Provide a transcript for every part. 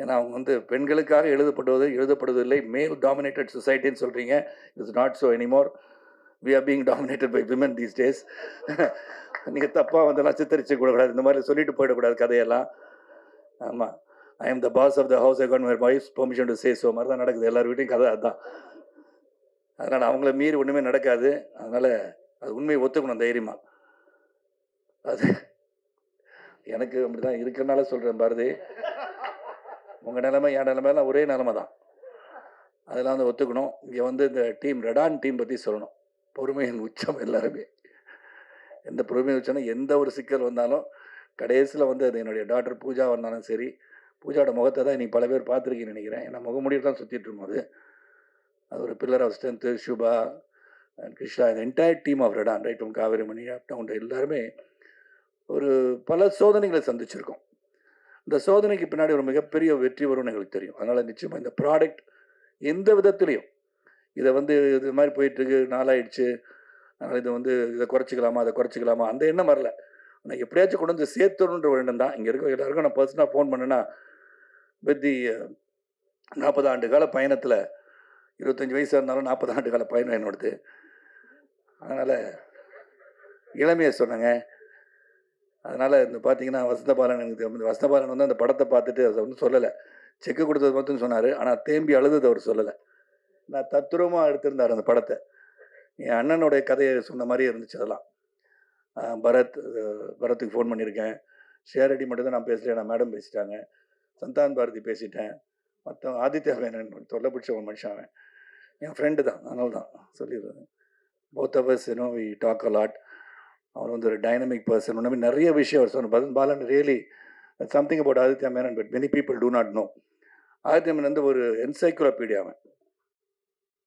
ஏன்னா அவங்க வந்து பெண்களுக்காக எழுதப்படுவது எழுதப்படுவதில்லை. மேல் டாமினேட்டட் சொசைட்டின்னு சொல்கிறீங்க it's not so anymore we are being dominated by women these days நீங்கள் தப்பாக வந்தெல்லாம் சித்தரிச்சு கூடக்கூடாது இந்த மாதிரி சொல்லிட்டு போயிடக்கூடாது கதையெல்லாம். ஆமாம் I am the boss of the house I can my wife permission to say so மாதிரி தான் நடக்குது. எல்லார் வீட்டையும் கதை அதுதான். அதனால் அவங்கள மீறி ஒன்றுமே நடக்காது. அதனால் அது உண்மையை ஒத்துக்கணும் தைரியமாக அது எனக்கு அப்படி தான் இருக்கிறனால சொல்கிறேன் பாரதி. உங்கள் நிலைமை என் நிலைமையெல்லாம் ஒரே நிலைமை தான் அதெல்லாம் வந்து ஒத்துக்கணும். இங்கே வந்து இந்த டீம் ரெடான் டீம் பற்றி சொல்லணும். பொறுமையின் உச்சம் எல்லாருமே. எந்த பொறுமை உச்சம்னா எந்த ஒரு சிக்கல் வந்தாலும் கடைசியில் வந்து அது என்னுடைய டாக்டர் பூஜா வந்தாலும் சரி பூஜாவோட முகத்தை தான் இன்றைக்கி பல பேர் பார்த்துருக்கீங்கன்னு நினைக்கிறேன். ஏன்னா முகமுடியில் தான் சுற்றிட்டு அது. ஒரு pillar of strength Subha and Krishna இந்த entire team of Redon right Kaveri Mani up down எல்லாருமே ஒரு பல சோதனைகளை சந்திச்சிருக்கோம். இந்த சோதனைக்கு பின்னாடி ஒரு மிகப்பெரிய வெற்றி வரும்னு எங்களுக்கு தெரியும். அதனால் நிச்சயமாக இந்த ப்ராடக்ட் எந்த விதத்துலேயும் இதை வந்து இது மாதிரி போயிட்டுருக்கு நாளாயிடுச்சு அதனால் இதை வந்து இதை குறைச்சிக்கலாமா அதை குறைச்சிக்கலாமா அந்த எண்ணம் வரல. ஆனால் எப்படியாச்சும் கொண்டு வந்து சேர்த்துணுன்ற ஒரு எண்ணம் தான். இங்கே இருக்க எல்லாருக்கும் நான் பர்சனாக ஃபோன் பண்ணேன்னா வித் தி நாற்பது ஆண்டு கால பயணத்தில் இருபத்தஞ்சி வயசாக இருந்தாலும் நாற்பது ஆண்டு கால பயணம் என்னோடது. அதனால் இளமையை சொன்னாங்க. அதனால் இந்த பார்த்தீங்கன்னா வசந்தபாலன் எனக்கு வசந்தபாலன் வந்து அந்த படத்தை பார்த்துட்டு அதை வந்து சொல்லலை. செக்கு கொடுத்தது மட்டும் சொன்னார். ஆனால் தேம்பி அழுதது அவர் சொல்லலை. நான் தத்துரமாக எடுத்திருந்தார் அந்த படத்தை. என் அண்ணனுடைய கதையை சொன்ன மாதிரி இருந்துச்சு அதெல்லாம். பரத் பரத்துக்கு ஃபோன் பண்ணியிருக்கேன். ஷேரடி மட்டும்தான் நான் பேசல நான் மேடம் பேசிட்டாங்க. சந்தான் பாரதி பேசிட்டேன். மற்றவன் ஆதித்யா வேணன் தொல்லை பிடிச்ச ஒரு மனுஷன் அவன். என் ஃப்ரெண்டு தான் அதனால தான் சொல்லிடுறேன் both ours you know we talk a lot. அவர் வந்து ஒரு டைனமிக் பர்சன் இந்த நிறைய விஷயம் அவர் சொன்ன பதன் Balan really something about Aditya Menon but many people do not know Aditya Menon வந்து ஒரு என்சைக்ளோபீடியா அவன்.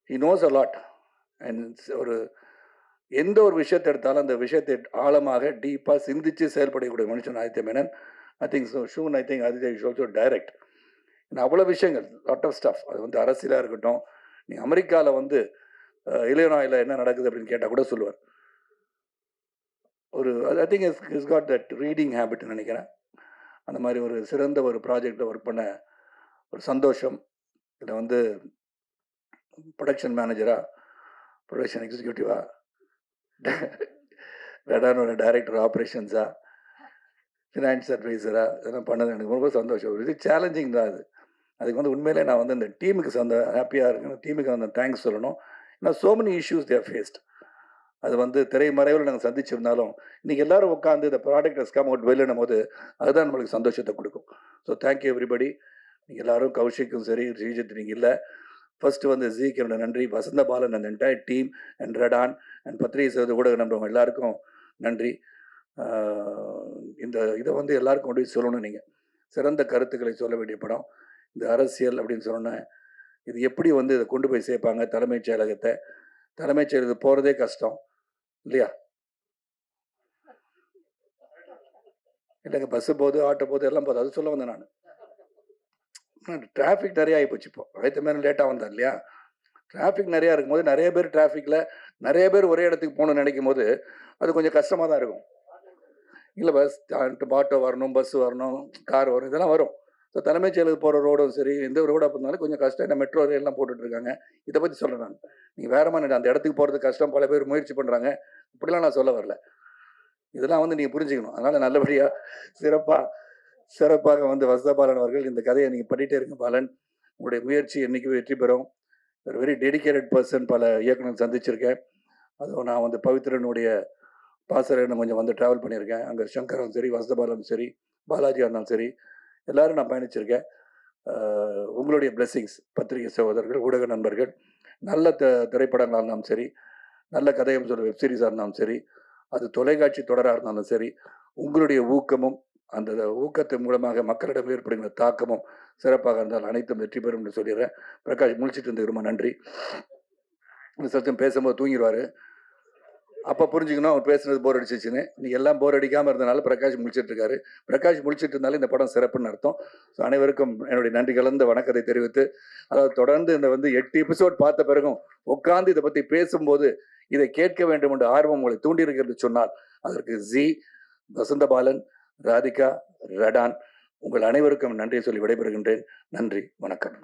He knows a lot and ஒரு எந்த ஒரு விஷயத்தை எடுத்தாலும் அந்த விஷயத்தை ஆழமாக டீப்பாக சிந்திச்சு செயல்படக்கூடிய மனுஷன் Aditya Menon. I think so soon I think Aditya is also direct அவ்வளோ விஷயங்கள் லாட் ஆஃப் ஸ்டஃப் அது வந்து அரசியலாக இருக்கட்டும். நீ அமெரிக்காவில் வந்து இளையனாயில் என்ன நடக்குது அப்படின்னு கேட்டால் கூட சொல்லுவார். ஒரு I think is is got that reading ஹேபிட்னு நினைக்கிறேன். அந்த மாதிரி ஒரு சிறந்த ஒரு ப்ராஜெக்டில் ஒர்க் பண்ண ஒரு சந்தோஷம். இதில் வந்து ப்ரொடக்ஷன் மேனேஜராக ப்ரொடக்ஷன் எக்ஸிக்யூட்டிவாக ரெடானோட டைரக்டர் ஆப்ரேஷன்ஸாக ஃபினான்ஸ் அட்வைசராக இதெல்லாம் பண்ணது எனக்கு ரொம்ப சந்தோஷம். ஒரு இது சேலஞ்சிங் தான் அது. அதுக்கு வந்து உண்மையிலே நான் வந்து இந்த டீமுக்கு சந்த ஹாப்பியாக இருக்கணும் டீமுக்கு வந்து தேங்க்ஸ் சொல்லணும். ஏன்னா so many issues there faced அது வந்து திரைமறைவில் நாங்கள் சந்திச்சிருந்தாலும் இன்றைக்கி எல்லாரும் உட்காந்து இந்த ப்ராடக்ட் ஹஸ் கம் அவுட் வெளியிடும் போது அதுதான் நம்மளுக்கு சந்தோஷத்தை கொடுக்கும். ஸோ தேங்க்யூ எவ்ரிபடி நீங்கள் எல்லாரும் கௌஷிக்கும் சரி ஸ்ரீஜித் நீங்கள் இல்லை. ஃபர்ஸ்ட் வந்து ஜீக்கு என்னோட நன்றி. வசந்த பாலன் அந்த entire team and Redon and பத்திரிகை செய்வது ஊடக நம்புறவங்க எல்லாருக்கும் நன்றி. இந்த இதை வந்து எல்லாருக்கும் கொண்டு போய் சொல்லணும் நீங்கள் சிறந்த கருத்துக்களை சொல்ல வேண்டிய படம். இந்த அரசியல் அப்படின்னு சொன்னேன் இது எப்படி வந்து இதை கொண்டு போய் சேர்ப்பாங்க தலைமைச் செயலகத்தை? தலைமைச் செயலகத்துக்கு போகிறதே கஷ்டம். இல்லையா? இல்லைங்க பஸ்ஸு போகுது ஆட்டோ போகுது எல்லாம் போகுது. அது சொல்ல வந்தேன் நான். டிராஃபிக் நிறைய ஆகி போச்சு இப்போ. அடுத்த மாதிரி லேட்டாக வந்தேன் இல்லையா? டிராஃபிக் நிறையா இருக்கும்போது நிறைய பேர் டிராஃபிக்கில் நிறைய பேர் ஒரே இடத்துக்கு போகணும்னு நினைக்கும் போது அது கொஞ்சம் கஷ்டமாக தான் இருக்கும். இல்லை பஸ் ஆட்டோ வரணும் பஸ் வரணும் கார் வரும் இதெல்லாம் வரும். ஸோ தலைமைச் செயலுக்கு போகிற ரோடும் சரி எந்த ரோடாக இருந்தாலும் கொஞ்சம் கஷ்டம். இந்த மெட்ரோ ரயில்லாம் போட்டுட்டு இருக்காங்க. இதை பற்றி சொல்கிறேன் நான். நீங்கள் வேற மாதிரி அந்த இடத்துக்கு போகிறது கஷ்டம். பல பேர் முயற்சி பண்ணுறாங்க இப்படிலாம் நான் சொல்ல வரல. இதெல்லாம் வந்து நீங்கள் புரிஞ்சுக்கணும். அதனால் நல்லபடியாக சிறப்பாக சிறப்பாக வந்து வசதபாலன் அவர்கள் இந்த கதையை நீங்கள் பண்ணிகிட்டே இருங்க பாலன். உங்களுடைய முயற்சி என்றைக்கு வெற்றி பெறும்? ஒரு வெரி டெடிக்கேட்டட் பர்சன் பல இயக்குனர் சந்திச்சிருக்கேன். அதுவும் நான் வந்து பவித்ரனுடைய பாசரன்னு கொஞ்சம் வந்து ட்ராவல் பண்ணியிருக்கேன். அங்கே சங்கரும் சரி வசதபாலனும் சரி பாலாஜியாக இருந்தாலும் சரி எல்லாரும் நான் பயணிச்சிருக்கேன். உங்களுடைய பிளெஸ்ஸிங்ஸ் பத்திரிகை சகோதரர்கள் ஊடக நண்பர்கள் நல்ல த திரைப்படங்களாக இருந்தாலும் சரி நல்ல கதையம் சொல்ல வெப் சீரிஸாக இருந்தாலும் சரி அது தொலைக்காட்சி தொடராக இருந்தாலும் சரி உங்களுடைய ஊக்கமும் அந்த ஊக்கத்தின் மூலமாக மக்களிடம் ஏற்படுகிற தாக்கமும் சிறப்பாக இருந்தால் அனைத்தும் வெற்றி பெறும் என்று சொல்லிடுறேன். பிரகாஷ் முழிச்சிட்டு இருந்து ரொம்ப நன்றி. இந்த சத்தம் பேசும்போது தூங்கிடுவார். அப்போ புரிஞ்சுக்கணும் அவர் பேசுனது போர் அடிச்சிச்சுன்னு. நீ எல்லாம் போர் அடிக்காமல் இருந்தனால பிரகாஷ் முடிச்சிட்டு இருக்காரு பிரகாஷ் முடிச்சிட்டு இருந்தாலும் இந்த படம் சிறப்புன்னு அர்த்தம். ஸோ அனைவருக்கும் என்னுடைய நன்றி கலந்த வணக்கத்தை தெரிவித்து அதாவது தொடர்ந்து இந்த வந்து எட்டு எபிசோட் பார்த்த பிறகும் உட்கார்ந்து இதை பற்றி பேசும்போது இதை கேட்க வேண்டும் என்ற ஆர்வம் உங்களை தூண்டியிருக்கிறது சொன்னால் அதற்கு ஜி வசந்தபாலன் ராதிகா ரடான் உங்கள் அனைவருக்கும் நன்றி சொல்லி விடைபெறுகின்றேன். நன்றி வணக்கம்.